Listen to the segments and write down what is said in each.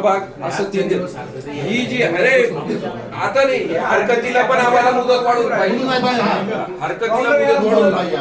भाग असं ते देत. ही जी अरे आता नाही हरकतीला पण आम्हाला मुदत वाढून पाहिजे. हरकतीला मुदत वाढून पाहिजे.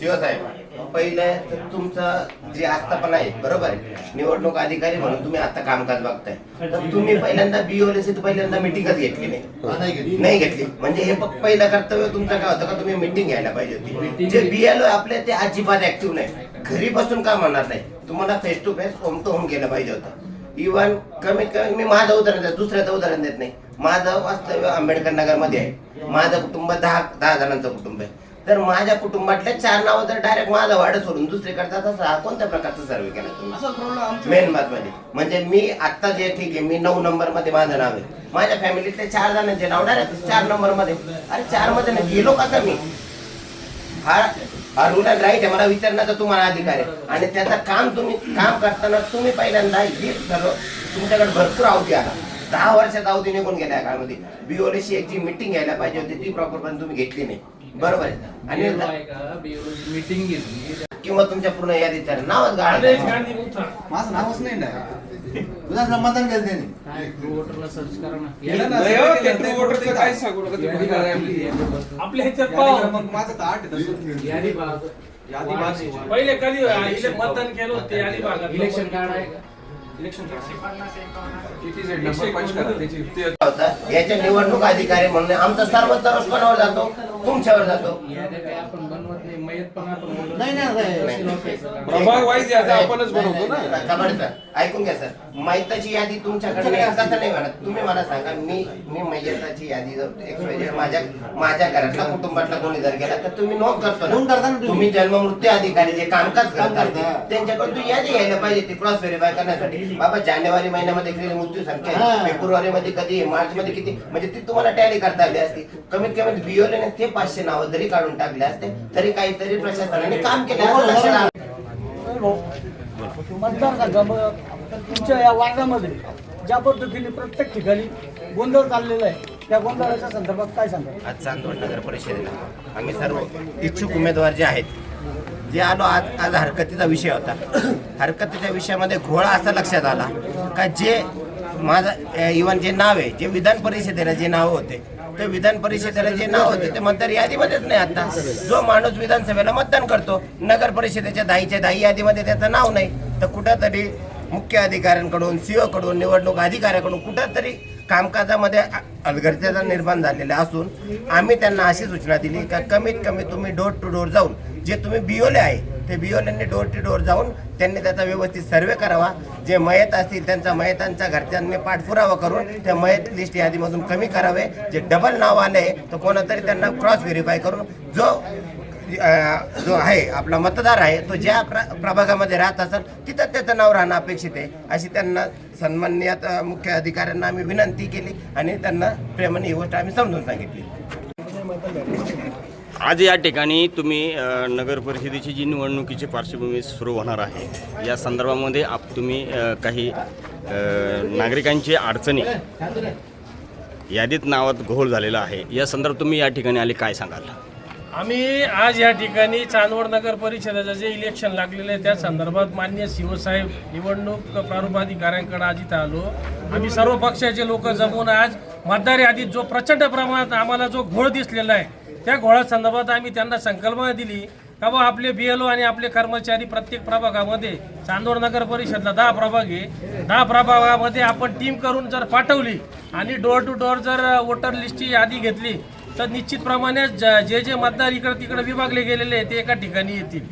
शिवसाहेब पहिलं तर तुमचं जे आस्थापन आहे बरोबर आहे? निवडणूक अधिकारी म्हणून तुम्ही आता कामकाज बघताय. तर तुम्ही पहिल्यांदा बीओलेसी पहिल्यांदा मिटिंगच घेतली नाही. नाही घेतली. म्हणजे हे पहिलं कर्तव्य तुमचं काय होतं का? तुम्ही मिटिंग घ्यायला पाहिजे होती. जे बीएलओ आपले ते अजिबात ऍक्टिव्ह नाही. घरी बसून काम होणार नाही. तुम्हाला face to face home to home गेलं पाहिजे होतं. इव्हन कमीत कमी मी माझं उदाहरण देत दुसऱ्याचं उदाहरण देत नाही. माझं वास्तव्य आंबेडकर नगरमध्ये आहे. माझं कुटुंब दहा दहा जणांचं कुटुंब आहे. तर माझ्या कुटुंबातल्या चार नावं तर डायरेक्ट माझं वाढ सोडून दुसरीकडे जातात हा कोणत्या प्रकारचा सर्वे केला तुम्ही? असा प्रॉब्लेम आमच्या मेन बात म्हणजे म्हणजे मी आता जे ठीक आहे मी नऊ नंबरमध्ये माझं नाव आहे. माझ्या फॅमिलीतले चार जणांचे नाव डायरेक्ट चार नंबरमध्ये अरे चारमध्ये ना गेलो कसा मी? हा हा रूल अँड राईट आहे मला विचारण्याचा तुम्हाला अधिकार आहे. आणि त्याचं काम तुम्ही काम करताना तुम्ही पहिल्यांदा हे सर्व तुमच्याकडे भरपूर अवधी आला. दहा वर्षात अवधी निघून गेल्या काळामध्ये. बीओलेशी एक जी मिटिंग घ्यायला पाहिजे होती ती प्रॉपर पण तुम्ही घेतली नाही. बरोबर आहे. आणि मीटिंग घेतली किंवा तुमच्या पूर्ण यादीत नावच गाळा माझं नावच नाही ना. तुझा समाधान केलं त्यांनी. काय वोटरला सर्च करा ना. नाही हो, ते true voter चं काय सांगू नका ते बघा आपली. आपल्या ह्याच्यात यादी पाहू क्रमांक माझं तर आठ आहे तसं. यादी यादी पहिले कधी इले- मतदान केलं होतं ते भागात इलेक्शन कार्ड आहे का? इलेक्शन किती सेट? नंबर पंच करा त्याची. ते होता याच्या निवडणूक अधिकारी म्हणून आमचा सर्व तरच कोणावर जातो. तुमच्यावर जातो याद्या काय आपण बनवत नाही नाही ना साहेब. प्रभाग वाईज यादी आपणच बनवतो ना. कबड सर ऐकून घ्या सर. मैताची यादी तुमच्याकडे नाही, कसं नाही म्हणत. तुम्ही मला सांगा मी मी मैताची यादी जर माझ्या माझ्या घरातला कुटुंबातला कोणी जर गेला तर तुम्ही नोंद करतो नोंद करता ना तुम्ही. तुम्ही जन्ममृत्यू अधिकारी जे कामकाज काम करतात करता. त्यांच्याकडून तू यादी घ्यायला पाहिजे ती क्रॉस व्हेरीफाय करण्यासाठी. बाबा जानेवारी महिन्यामध्ये किती मृत्यू संख्या आहे. फेब्रुवारी मध्ये कधी मार्च मध्ये किती? म्हणजे ती तुम्हाला टॅली करता आली असती. कमीत कमी बिओले ते पाचशे नावं जरी काढून टाकले असते तरी काहीतरी प्रशासनाने काम केलं. तुमच्या या वार्डामध्ये ज्या पद्धतीने प्रत्येक ठिकाणी गोंधळ चाललेला आहे त्या गोंधळाच्या संदर्भात काय सांगा आज चांदवड नगर परिषदेला आम्ही सर्व इच्छुक उमेदवार जे आहेत जे आलो आज आज हरकतीचा विषय होता. हरकतीच्या विषयामध्ये घोळा असा लक्षात आला का जे माझं इवन जे नाव आहे जे विधान परिषदेला जे नाव होते ते विधान परिषदेला जे नाव होते ते मतदार यादीमध्येच नाही आता. जो माणूस विधानसभेला मतदान करतो नगर परिषदेच्या दाईच्या दाई यादीमध्ये त्याचं नाव नाही. तर कुठंतरी मुख्य अधिकाऱ्यांकडून सीओ कडून निवडणूक अधिकाऱ्याकडून कुठंतरी कामकाजामध्ये अलगर्जेचा निर्माण झालेला असून आम्ही त्यांना अशी सूचना दिली का कमीत कमी तुम्ही डोर टू डोर जाऊन जे तुम्ही बिओले आहे ते बिओल्यांनी डोर टू डोर जाऊन त्यांनी त्याचा व्यवस्थित सर्वे करावा. जे मयत असतील त्यांचा मयतांच्या घरच्यांनी पाठपुरावा करून त्या मयत लिस्ट यादीमधून कमी करावे. जे डबल नाव आले तर कोणातरी त्यांना क्रॉस व्हेरीफाय करून जो जो आहे आपला मतदार आहे तो ज्या प्र प्रभागामध्ये राहत असेल तिथं त्याचं नाव राहणं अपेक्षित आहे. अशी त्यांना सन्मान्य मुख्य अधिकाऱ्यांना आम्ही विनंती केली आणि त्यांना प्रेमाने ही गोष्ट आम्ही समजून सांगितली. आज या ठिकाणी तुम्ही अ, नगर परिषदेची जी निवडणुकीची पार्श्वभूमी सुरू होणार आहे या संदर्भामध्ये आप तुम्ही अ, काही अ, नागरिकांची अडचणी यादीत नावात घोळ झालेला आहे या संदर्भात तुम्ही या ठिकाणी आले काय सांगाल? आम्ही आज या ठिकाणी चांदवड नगर परिषदेचं जे इलेक्शन लागलेलं आहे त्या संदर्भात मान्य शिवसाहेब निवडणूक प्रारूपाधिकाऱ्यांकडे आज इथं आलो. आम्ही सर्व पक्षाचे लोक जमून आज मतदार यादीत जो प्रचंड प्रमाणात आम्हाला जो घोळ दिसलेला आहे त्या घोळा संदर्भात आम्ही त्यांना संकल्पना दिली का बा आपले बी एल ओ आणि आपले कर्मचारी प्रत्येक प्रभागामध्ये चांदोड नगर परिषदला दहा प्रभाग आहे. दहा प्रभागामध्ये आपण टीम करून जर पाठवली आणि डोअर टू डोअर जर वोटर लिस्टची यादी घेतली तर निश्चितप्रमाणे ज- जे जे मतदार इकडे तिकडे विभागले गेलेले आहेत ते एका ठिकाणी येतील.